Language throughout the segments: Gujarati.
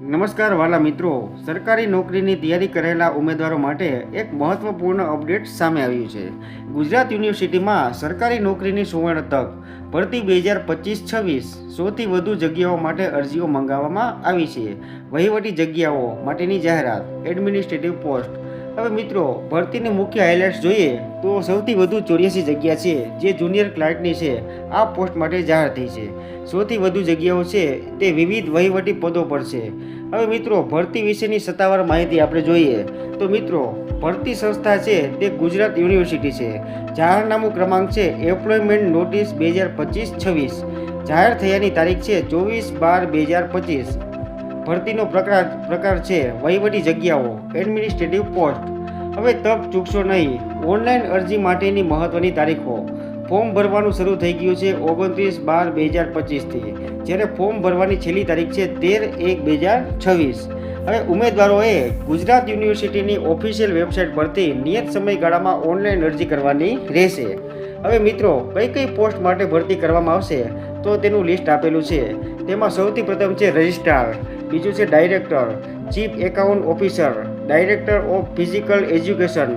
નમસ્કાર વાલા મિત્રો. સરકારી નોકરીની તૈયારી કરેલા ઉમેદવારો માટે એક મહત્વપૂર્ણ અપડેટ સામે આવ્યું છે. ગુજરાત યુનિવર્સિટીમાં સરકારી નોકરીની સુવર્ણ તક ભરતી બે હજાર પચીસ છવ્વીસ સૌથી વધુ જગ્યાઓ માટે અરજીઓ મંગાવવામાં આવી છે. વહીવટી જગ્યાઓ માટેની જાહેરાત, એડમિનિસ્ટ્રેટિવ પોસ્ટ હવે મિત્રો, ભરતીની મુખ્ય હાઇલાઇટ્સ જોઈએ તો સૌથી વધુ ચોર્યાસી જગ્યા છે જે જુનિયર ક્લાર્કની છે. આ પોસ્ટ માટે જાહેર થઈ છે. સૌથી વધુ જગ્યાઓ છે તે વિવિધ વહીવટી પદો પર છે. હવે મિત્રો, ભરતી વિશેની સત્તાવાર માહિતી આપણે જોઈએ. તો મિત્રો, ભરતી સંસ્થા છે તે ગુજરાત યુનિવર્સિટી છે. જાહેરનામું ક્રમાંક છે એમ્પ્લોયમેન્ટ નોટિસ બે હજાર પચીસ છવ્વીસ. જાહેર થયાની તારીખ છે ચોવીસ બાર બે હજાર પચીસ. ભરતીનો પ્રકાર પ્રકાર છે વહીવટી જગ્યાઓ એડમિનિસ્ટ્રેટિવ પોસ્ટ હવે તક ચૂકશો નહીં. ઓનલાઈન અરજી માટેની મહત્વની તારીખો. ફોર્મ ભરવાનું શરૂ થઈ ગયું છે ઓગણત્રીસ બાર બે હજાર પચીસથી. જ્યારે ફોર્મ ભરવાની છેલ્લી તારીખ છે તેર એક બે હજાર છવ્વીસ. હવે ઉમેદવારોએ ગુજરાત યુનિવર્સિટીની ઓફિશિયલ વેબસાઇટ પરથી નિયત સમયગાળામાં ઓનલાઈન અરજી કરવાની રહેશે. હવે મિત્રો, કઈ કઈ પોસ્ટ માટે ભરતી કરવામાં આવશે? તો તેનું લિસ્ટ આપેલું છે. તેમાં સૌથી પ્રથમ છે રજિસ્ટ્રાર. બીજું છે director, chief account officer, director of physical education,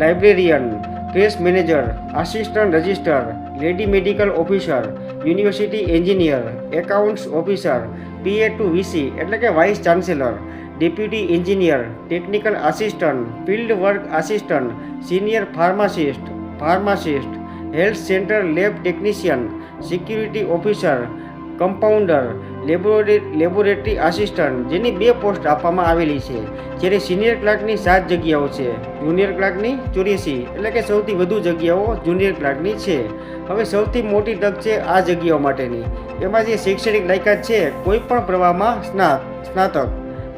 librarian press manager, assistant register lady medical officer, university engineer, accounts officer, PA to VC એટલે કે vice chancellor, deputy engineer, technical assistant, field work assistant, senior pharmacist pharmacist, health centre lab technician, security officer compounder laboratory laboratory assistant જેની બે પોસ્ટ આપવામાં આવેલી છે. જ્યારે સિનિયર ક્લાર્કની સાત જગ્યાઓ છે. જુનિયર ક્લાર્કની ચોર્યાસી, એટલે કે સૌથી વધુ જગ્યાઓ જુનિયર ક્લાર્કની છે. હવે સૌથી મોટી તક છે આ જગ્યાઓ માટેની. એમાં જે શૈક્ષણિક લાયકાત છે, કોઈ પણ પ્રવાહમાં સ્ના સ્નાતક.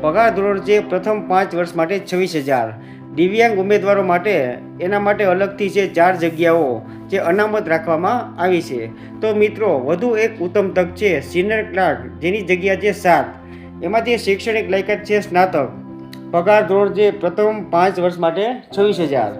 પગાર ધોરણ છે પ્રથમ પાંચ વર્ષ માટે છવ્વીસ હજાર. દિવ્યાંગ ઉમેદવારો માટે એના માટે અલગથી છે ચાર જગ્યાઓ જે અનામત રાખવામાં આવી છે. તો મિત્રો, વધુ એક ઉત્તમ તક છે સિનિયર ક્લાર્ક, જેની જગ્યા છે સાત. એમાં જે શૈક્ષણિક લાયકાત છે સ્નાતક. પગાર ધોરણ જે પ્રથમ પાંચ વર્ષ માટે છવ્વીસ હજાર.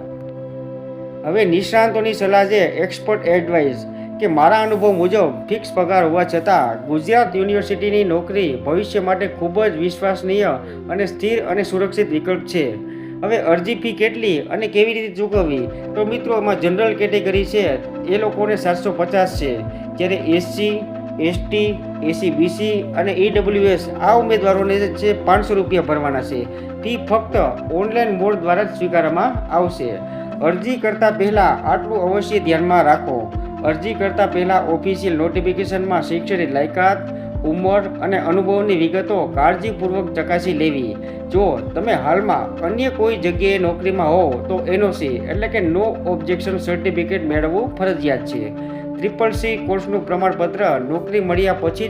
હવે નિષ્ણાંતોની સલાહ છે એક્સપર્ટ એડવાઇસ કે મારા અનુભવ મુજબ ફિક્સ પગાર હોવા છતાં ગુજરાત યુનિવર્સિટીની નોકરી ભવિષ્ય માટે ખૂબ જ વિશ્વસનીય અને સ્થિર અને સુરક્ષિત વિકલ્પ છે. હવે અરજી ફી કેટલી અને કેવી રીતે ચૂકવવી? તો મિત્રો, આમાં જનરલ કેટેગરી છે, એ લોકોને સાતસો પચાસ છે. જ્યારે એસસી એસટી એસી બીસી અને ઈડબ્લ્યુએસ આ ઉમેદવારોને છે પાંચસો રૂપિયા ભરવાના છે ફી ફક્ત ઓનલાઈન મોડ દ્વારા જ સ્વીકારવામાં આવશે. અરજી કરતાં પહેલાં આટલું અવશ્ય ધ્યાનમાં રાખો. અરજી કરતાં પહેલાં ઓફિશિયલ નોટિફિકેશનમાં શૈક્ષણિક લાયકાત ઉંમર અને અનુભવની વિગતો કાળજીપૂર્વક ચકાસી લેવી. જો તમે હાલમાં અન્ય કોઈ જગ્યાએ નોકરીમાં હો તો એનઓસી એટલે કે નો ઓબ્જેક્શન સર્ટિફિકેટ મેળવવું ફરજિયાત છે. ટ્રિપલ સી કોર્સનું પ્રમાણપત્ર નોકરી મળ્યા પછી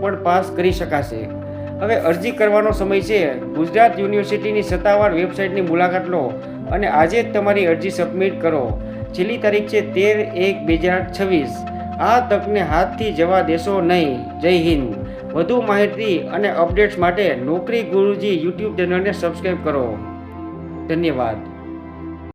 પણ પાસ કરી શકાશે. હવે અરજી કરવાનો સમય છે. ગુજરાત યુનિવર્સિટીની સત્તાવાર વેબસાઇટની મુલાકાત લો અને આજે જ તમારી અરજી સબમિટ કરો. છેલ્લી તારીખ છે તેર એક બે હજાર છવ્વીસ. આ તકને હાથથી જવા દેશો નહીં. જય હિન્દ. વધુ માહિતી અને અપડેટ્સ માટે નોકરી ગુરુજી યુટ્યુબ ચેનલને સબસ્ક્રાઈબ કરો. ધન્યવાદ.